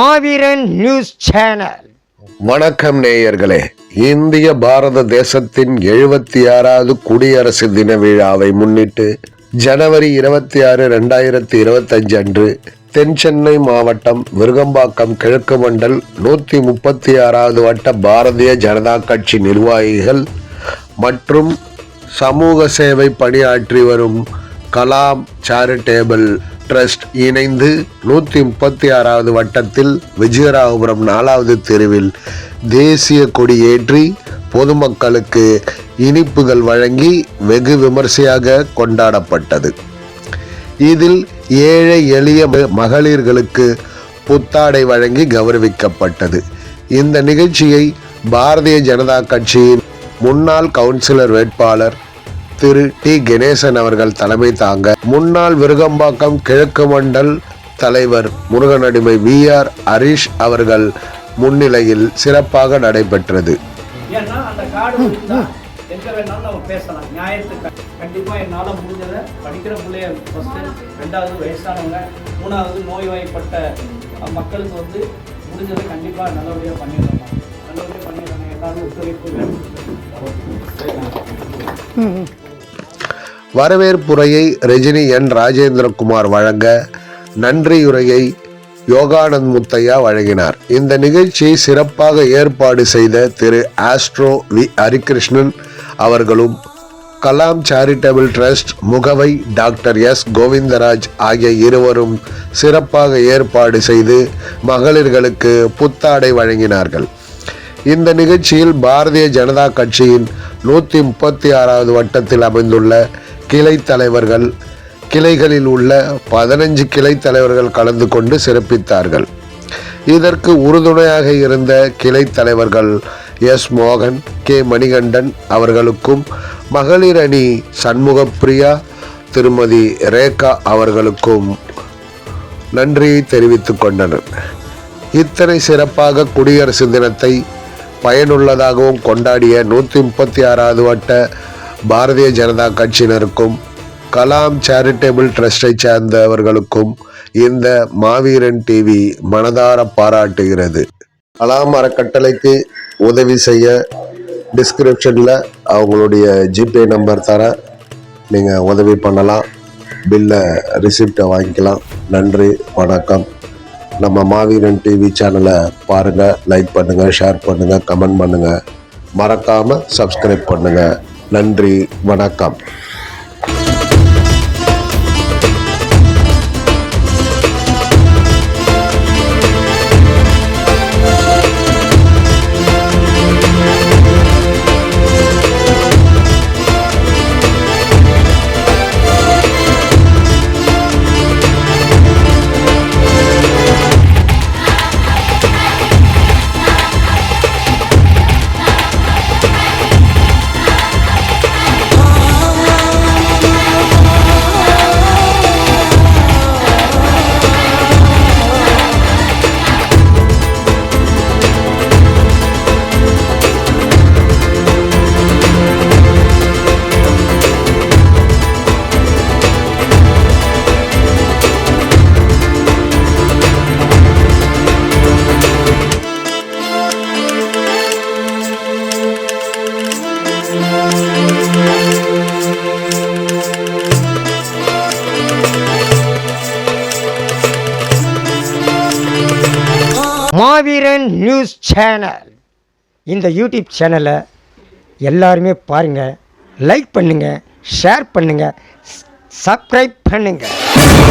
மாவீரன் news channel. வணக்கம் நேயர்களே. இந்திய பாரத தேசத்தின் எழுபத்தி ஆறாவது குடியரசு தின விழாவை முன்னிட்டு ஜனவரி இருபத்தி ஆறு ரெண்டாயிரத்தி இருபத்தஞ்சு அன்று தென் சென்னை மாவட்டம் விருகம்பாக்கம் கிழக்கு மண்டல் நூற்றி முப்பத்தி ஆறாவது வட்ட பாரதிய ஜனதா கட்சி நிர்வாகிகள் மற்றும் சமூக சேவை பணியாற்றி வரும் கலாம் சேரிட்டேபிள் ட்ரஸ்ட் இணைந்து நூற்றி முப்பத்தி ஆறாவது வட்டத்தில் விஜயராகபுரம் நாலாவது தெருவில் தேசிய கொடி ஏற்றி பொதுமக்களுக்கு இனிப்புகள் வழங்கி வெகு விமர்சையாக கொண்டாடப்பட்டது. இதில் ஏழை எளிய ம- மகளிர்களுக்கு புத்தாடை வழங்கி கௌரவிக்கப்பட்டது. இந்த நிகழ்ச்சியை பாரதிய ஜனதா கட்சியின் முன்னாள் கவுன்சிலர் வேட்பாளர் திரு டி. கணேசன் அவர்கள் தலைமை தாங்க முன்னாள் விருகம்பாக்கம் கிழக்கு மண்டல் தலைவர் முருகனடிமை வி. ஆர். ஹரிஷ் அவர்கள் முன்னிலையில் சிறப்பாக நடைபெற்றது. ஏன்னா அந்த கார்டு இருந்தா எங்க வேணாலும் நம்ம பேசலாம். நியாயத்துக்கு கண்டிப்பா என்னால முடிஞ்சதை படிக்கிற பிள்ளைய ஃபர்ஸ்ட் ரெண்டாவது வயசானவங்க மூணாவது நோய்வாய்ப்பட்ட அஹ், மக்களுக்கு வந்து முடிஞ்சதை கண்டிப்பா நல்லபடியா பண்ணிடலாம். நல்லபடியா பண்ணிடலாம். எல்லாரும் ஒத்துழைப்பு. வரவேற்புரையை ரஜினி என். ராஜேந்திரகுமார் வழங்க நன்றியுரையை யோகானந்த் முத்தையா வழங்கினார். இந்த நிகழ்ச்சியை சிறப்பாக ஏற்பாடு செய்த திரு ஆஸ்ட்ரோ வி. ஹரிகிருஷ்ணன் அவர்களும் Kalam charitable trust Mugavai doctor S. Govindaraj ஆகிய இருவரும் சிறப்பாக ஏற்பாடு செய்து மகளிர்களுக்கு புத்தாடை வழங்கினார்கள். இந்த நிகழ்ச்சியில் பாரதிய ஜனதா கட்சியின் நூற்றி முப்பத்தி ஆறாவது வட்டத்தில் அமைந்துள்ள கிளை தலைவர்கள் கிளைகளில் உள்ள பதினஞ்சு கிளை தலைவர்கள் கலந்து கொண்டு சிறப்பித்தார்கள். இதற்கு உறுதுணையாக இருந்த கிளை தலைவர்கள் எஸ். மோகன் கே. மணிகண்டன் அவர்களுக்கும் மகளிர் அணி சண்முகப்பிரியா திருமதி ரேகா அவர்களுக்கும் நன்றியை தெரிவித்துக் கொண்டனர். இத்தனை சிறப்பாக குடியரசு தினத்தை பயனுள்ளதாகவும் கொண்டாடிய நூற்றி முப்பத்தி ஆறாவது வட்ட பாரதிய ஜனதா கட்சியினருக்கும் கலாம் சேரிட்டபிள் ட்ரஸ்டை சேர்ந்தவர்களுக்கும் இந்த மாவீரன் டிவி மனதார பாராட்டுகிறது. கலாம் அறக்கட்டளைக்கு உதவி செய்ய டிஸ்கிரிப்ஷனில் அவங்களுடைய ஜிபே நம்பர் தரேன் நீங்கள் உதவி பண்ணலாம். பில்லை ரிசிப்டை வாங்கிக்கலாம். நன்றி வணக்கம். நம்ம மாவீரன் டிவி சேனலை பாருங்கள் லைக் பண்ணுங்கள் ஷேர் பண்ணுங்கள் கமெண்ட் பண்ணுங்கள் மறக்காமல் சப்ஸ்கிரைப் பண்ணுங்கள் நன்றி வணக்கம். மாவீரன் நியூஸ் சேனல். இந்த யூடியூப் சேனலை எல்லாருமே பாருங்கள் லைக் பண்ணுங்கள் ஷேர் பண்ணுங்கள் சப்ஸ்கிரைப் பண்ணுங்கள்